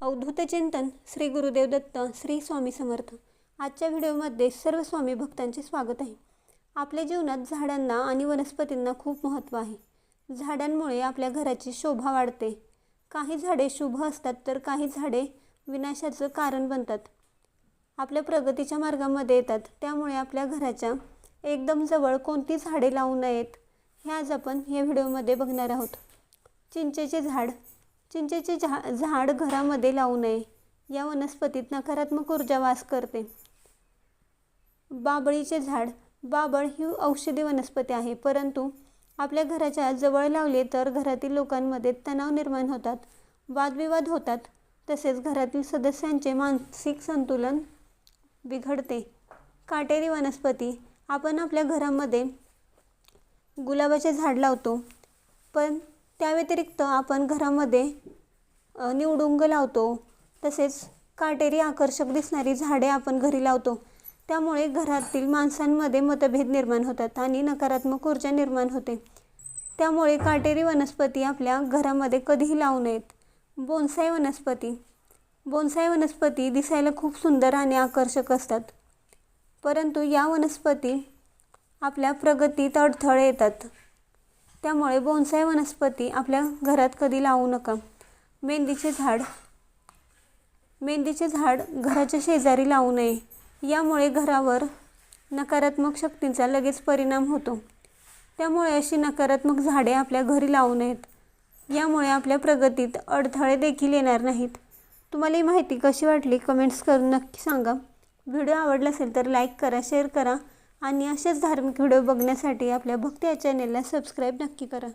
अवधूत चिंतन श्री गुरुदेव दत्त श्री स्वामी समर्थ. आजच्या व्हिडिओमध्ये सर्व स्वामी भक्तांचे स्वागत आहे. आपल्या जीवनात झाडांना आणि वनस्पतींना खूप महत्त्व आहे. झाडांमुळे आपल्या घराची शोभा वाढते. काही झाडे शुभ असतात तर काही झाडे विनाशाचं कारण बनतात. आपल्या प्रगतीच्या मार्गामध्ये येतात त्यामुळे आपल्या घराच्या एकदम जवळ कोणती झाडे लावू नयेत हे आज आपण या व्हिडिओमध्ये बघणार आहोत. चिंचेचे झाड. चिंचेचे झा झाड घरामध्ये लावू नये. या वनस्पतीत नकारात्मक ऊर्जा वास करते. बाबळीचे झाड. बाबळ ही औषधी वनस्पती आहे परंतु आपल्या घराच्या जवळ लावले तर घरातील लोकांमध्ये तणाव निर्माण होतात वादविवाद होतात. तसेच घरातील सदस्यांचे मानसिक संतुलन बिघडते. काटेरी वनस्पती. आपण आपल्या घरामध्ये गुलाबाचे झाड लावतो पण त्या व्यतिरिक्त आपण घरामध्ये निवडुंग लावतो. तसेच काटेरी आकर्षक दिसणारी झाडे आपण घरी लावतो. त्यामुळे घरातील माणसांमध्ये मतभेद निर्माण होतात आणि नकारात्मक ऊर्जा निर्माण होते. त्यामुळे काटेरी वनस्पती आपल्या घरामध्ये कधीही लावू नयेत. बोनसाई वनस्पती. बोनसाई वनस्पती दिसायला खूप सुंदर आणि आकर्षक असतात. परंतु या वनस्पती आपल्या प्रगतीत अडथळे येतात. त्यामुळे बोनसाय वनस्पती आपल्या घरात कधी लावू नका. मेंदीचे झाड मेंदीचे झाड घराच्या शेजारी लावू नये. यामुळे घरावर नकारात्मक शक्तींचा लगेच परिणाम होतो. त्यामुळे अशी नकारात्मक झाडे आपल्या घरी लावू नयेत. यामुळे आपल्या प्रगतीत अडथळे देखील येणार नाहीत. तुम्हाला ही माहिती कशी वाटली? कमेंट्स करून नक्की सांगा. व्हिडिओ आवडला असेल तर लाईक करा शेअर करा. आणि असेच धार्मिक व्हिडिओ बघण्यासाठी आपल्या भक्ती या चॅनेलला सबस्क्राईब नक्की करा.